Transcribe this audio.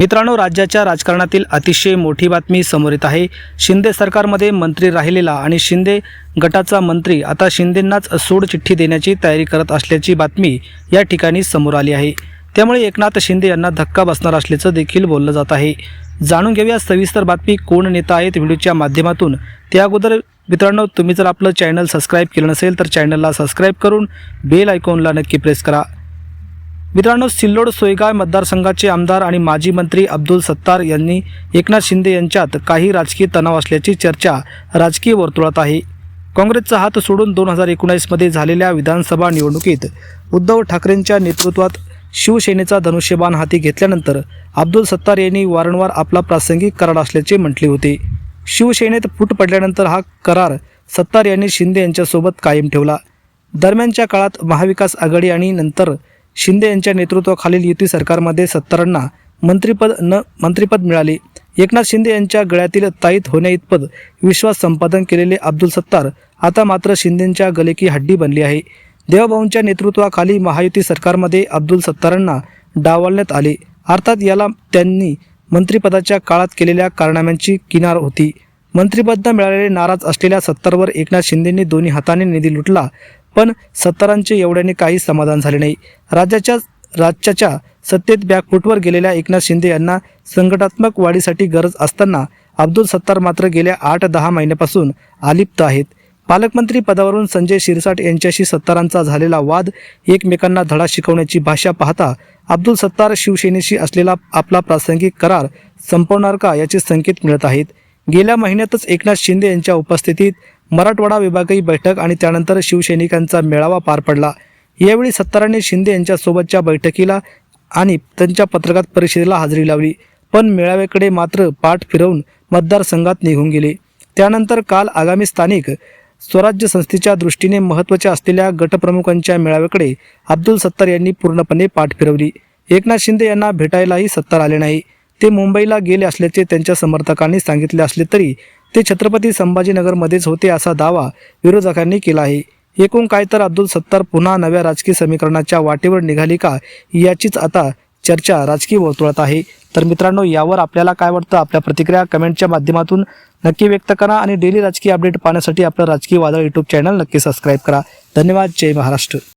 मित्रांनो राज्याच्या राजकारणातील अतिशय मोठी बातमी समोर येत आहे. शिंदे सरकारमध्ये मंत्री राहिलेला आणि शिंदे गटाचा मंत्री आता शिंदेंनाच सोडचिठ्ठी देण्याची तयारी करत असल्याची बातमी या ठिकाणी समोर आली आहे. त्यामुळे एकनाथ शिंदे यांना धक्का बसणार असल्याचं देखील बोललं जात आहे. जाणून घेऊया सविस्तर बातमी कोण नेता आहेत व्हिडिओच्या माध्यमातून. त्या अगोदर मित्रांनो तुम्ही जर आपलं चॅनल सबस्क्राईब केलं नसेल तर चॅनलला सबस्क्राईब करून बेल आयकॉनला नक्की प्रेस करा. मित्रांनो सिल्लोड सोयगाव मतदारसंघाचे आमदार आणि माजी मंत्री अब्दुल सत्तार यांनी एकनाथ शिंदे यांच्यात काही राजकीय तणाव असल्याची चर्चा राजकीय वर्तुळात आहे. काँग्रेसचा हात सोडून दोन हजार एकोणीसमध्ये झालेल्या विधानसभा निवडणुकीत उद्धव ठाकरेंच्या नेतृत्वात शिवसेनेचा धनुष्यबाण हाती घेतल्यानंतर अब्दुल सत्तार यांनी वारंवार आपला प्रासंगिक करार असल्याचे म्हटले होते. शिवसेनेत फूट पडल्यानंतर हा करार सत्तार यांनी शिंदे यांच्यासोबत कायम ठेवला. दरम्यानच्या काळात महाविकास आघाडी आणि नंतर शिंदे यांच्या नेतृत्वाखालील युती सरकारमध्ये सत्तारांना मंत्रिपद न मंत्रिपद मिळाले. एकनाथ शिंदे यांच्या गळ्यातील ताईत होण्याइतपत विश्वास संपादन केलेले अब्दुल सत्तार आता मात्र शिंदेंच्या गलेकी हड्डी बनली आहे. देवाभाऊंच्या नेतृत्वाखाली महायुती सरकारमध्ये अब्दुल सत्तारांना डावलण्यात आले. अर्थात याला त्यांनी मंत्रिपदाच्या काळात केलेल्या कारनाम्यांची किनार होती. मंत्रिपद न मिळालेले नाराज असलेल्या सत्तारवर एकनाथ शिंदेंनी दोन्ही हाताने निधी लुटला. पण सत्तारांचे एवढ्याने काही समाधान झाले नाही. राज्याच्या राज्याच्या सत्तेत बॅकफूटवर गेलेल्या एकनाथ शिंदे यांना संघटात्मक वाढीसाठी गरज असताना अब्दुल सत्तार मात्र गेल्या आठ दहा महिन्यापासून आलिप्त आहेत. पालकमंत्री पदावरून संजय शिरसाट यांच्याशी सत्तारांचा झालेला वाद एकमेकांना धडा शिकवण्याची भाषा पाहता अब्दुल सत्तार शिवसेनेशी असलेला आपला प्रासंगिक करार संपवणार का याचे संकेत मिळत आहेत. गेल्या महिन्यातच एकनाथ शिंदे यांच्या उपस्थितीत मराठवाडा विभागीय बैठक आणि त्यानंतर शिवसैनिकांचा मेळावा पार पडला. यावेळी सत्तारांनी शिंदे यांच्यासोबतच्या बैठकीला आणि त्यांच्या पत्रकार परिषदेला हजेरी लावली पण मेळाव्याकडे मात्र पाठ फिरवून मतदारसंघात निघून गेले. त्यानंतर काल आगामी स्थानिक स्वराज्य संस्थेच्या दृष्टीने महत्त्वाच्या असलेल्या गटप्रमुखांच्या मेळाव्याकडे अब्दुल सत्तार यांनी पूर्णपणे पाठ फिरवली. एकनाथ शिंदे यांना भेटायलाही सत्तार आले नाही. ते मुंबईला गेले असल्याचे त्यांच्या समर्थकांनी सांगितले असले तरी ते छत्रपती संभाजीनगरमध्येच होते असा दावा विरोधकांनी केला आहे. एकूण काय तर अब्दुल सत्तार पुन्हा नव्या राजकीय समीकरणाच्या वाटेवर निघाली का याचीच आता चर्चा राजकीय वर्तुळात आहे. तर मित्रांनो यावर आपल्याला काय वाटतं? आपल्या प्रतिक्रिया कमेंटच्या माध्यमातून नक्की व्यक्त करा आणि डेली राजकीय अपडेट पाहण्यासाठी आपलं राजकीय वादळ यूट्यूब चॅनल नक्की सबस्क्राईब करा. धन्यवाद. जय महाराष्ट्र.